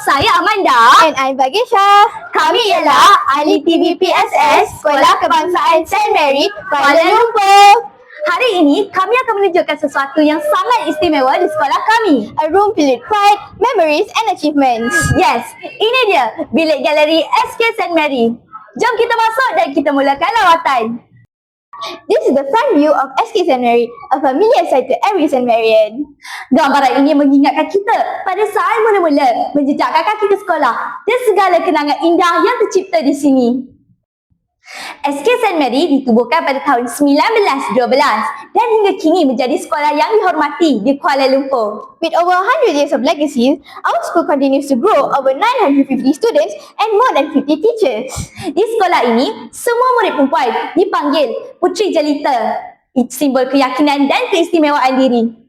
saya Amanda. And I'm Bagisha. Kami ialah ahli TV PSS Sekolah Kebangsaan St. Mary, Kuala Lumpur. Hari ini kami akan menunjukkan sesuatu yang sangat istimewa di sekolah kami. A room filled with pride, memories and achievements. Yes, ini dia bilik galeri SK St. Mary. Jom kita masuk dan kita mulakan lawatan. This is the front view of SK St. Mary, a familiar sight to every St. Marian. Gambaran ini mengingatkan kita pada saat mula-mula menjejakkan kaki ke sekolah dan segala kenangan indah yang tercipta di sini. SK St. Mary ditubuhkan pada tahun 1912 dan hingga kini menjadi sekolah yang dihormati di Kuala Lumpur. With over 100 years of legacy, our school continues to grow over 950 students and more than 50 teachers. Di sekolah ini, semua murid perempuan dipanggil Puteri Jelita, simbol keyakinan dan keistimewaan diri.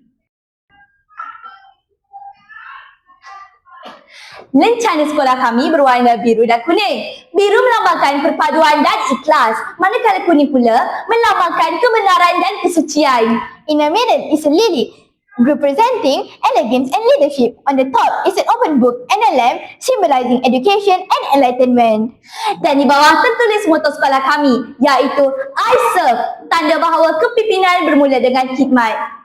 Lencana sekolah kami berwarna biru dan kuning. Biru melambangkan perpaduan dan ikhlas, manakala kuning pula melambangkan kebenaran dan kesucian. In the middle is a lily, representing elegance and leadership. On the top is an open book and a lamp, symbolizing education and enlightenment. Dan di bawah tertulis moto sekolah kami, iaitu I serve, tanda bahawa kepimpinan bermula dengan khidmat.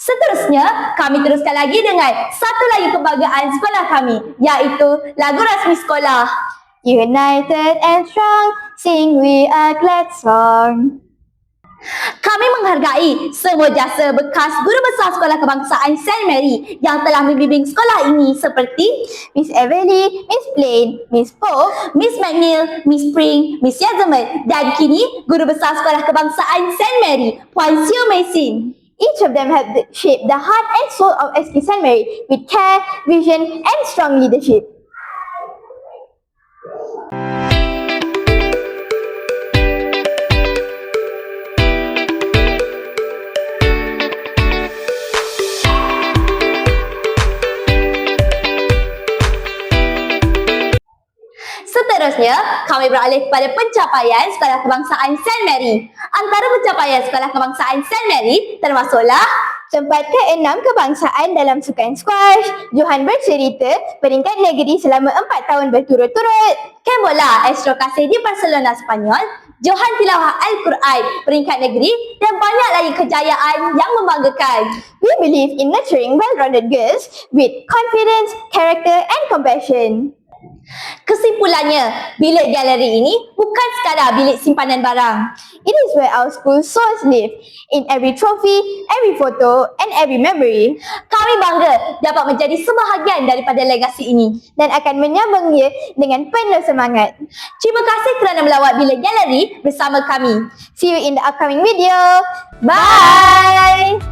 Seterusnya, kami teruskan lagi dengan satu lagi kebanggaan sekolah kami, iaitu lagu rasmi sekolah. United and strong, sing we a glad song. Kami menghargai semua jasa bekas guru besar sekolah kebangsaan St. Mary yang telah membimbing sekolah ini seperti Miss Everly, Miss Plain, Miss Pope, Miss McNeil, Miss Spring, Miss Yazamel dan kini guru besar sekolah kebangsaan St. Mary, Puan Siew Mei Sin. Each of them have shaped the heart and soul of SK St. Mary with care, vision, and strong leadership. Seterusnya, kami beralih kepada pencapaian Sekolah Kebangsaan St. Mary. Antara pencapaian Sekolah Kebangsaan St. Mary termasuklah Tempat ke-6 kebangsaan dalam sukan squash, Johan bercerita peringkat negeri selama 4 tahun berturut-turut. Kem bola Astro Kasih di Barcelona Spanyol, Johan Tilawah Al-Quran peringkat negeri dan banyak lagi kejayaan yang membanggakan. We believe in nurturing well-rounded girls with confidence, character and compassion. Kesimpulannya, bilik galeri ini bukan sekadar bilik simpanan barang. It is where our school souls live, in every trophy, every photo and every memory. Kami bangga dapat menjadi sebahagian daripada legasi ini. dan akan menyambungnya dengan penuh semangat. Terima kasih kerana melawat bilik galeri bersama kami. See you in the upcoming video. Bye!